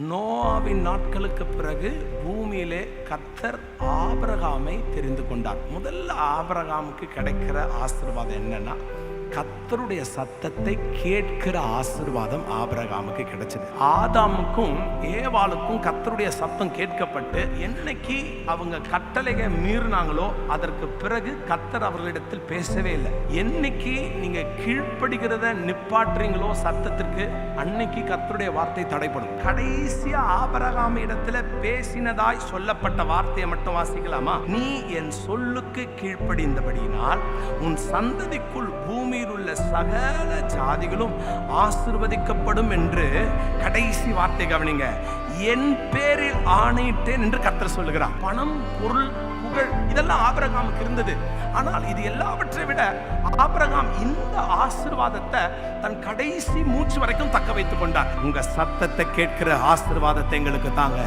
no நோவாவின் நாட்களுக்கு பிறகு பூமியிலே கத்தர் ஆபரகாமை தெரிந்து கொண்டார். முதல்ல ஆபிரகாமுக்கு கிடைக்கிற ஆசீர்வாதம் என்னன்னா கத்தருடைய சத்தத்தை கேட்கிற ஆசீர்வாதம் ஆபிரகாமுக்கு கிடைச்சது. ஆதாமுக்கும் ஏவாளுக்கும் கத்தருடைய சத்தம் கேட்கப்பட்டு என்னைக்கு அவங்க கட்டளையை மீறினாங்களோ அதற்கு பிறகு கத்தர் அவர்களிடத்தில் பேசவே இல்லை. என்னைக்கு நீங்க கீழ்ப்படுகிறத நிப்பாட்டுறீங்களோ சத்தத்திற்கு அன்னைக்கு கத்தருடைய வார்த்தை தடைப்படும் கடைசியா ஆபரகாம் இடத்துல பேசினதாய் சொல்லப்பட்ட வார்த்தையை மட்டும் வாசிக்கலாமா? நீ என் சொல்லுக்கு கீழ்ப்படிந்தபடியினால் உன் சந்ததிக்குள் பூமியில் உள்ள சகல ஜாதிகளும் ஆசிர்வதிக்கப்படும் என்று கடைசி வார்த்தை கவனிங்க. என் பேரில் ஆணையிட்டேன் என்று கத்தர் சொல்லுகிறார். பணம் பொருள் புகழ் இதெல்லாம் ஆபரகாமுக்கு இருந்தது. ஆனால் இது எல்லாவற்றை விட ஆபரகாம் இந்த ஆசீர்வாதத்தை தன் கடைசி மூச்சு வரைக்கும் தக்க வைத்துக் கொண்டார். உங்க சத்தத்தை கேட்கிற ஆசீர்வாதத்தை எங்களுக்கு தாங்க.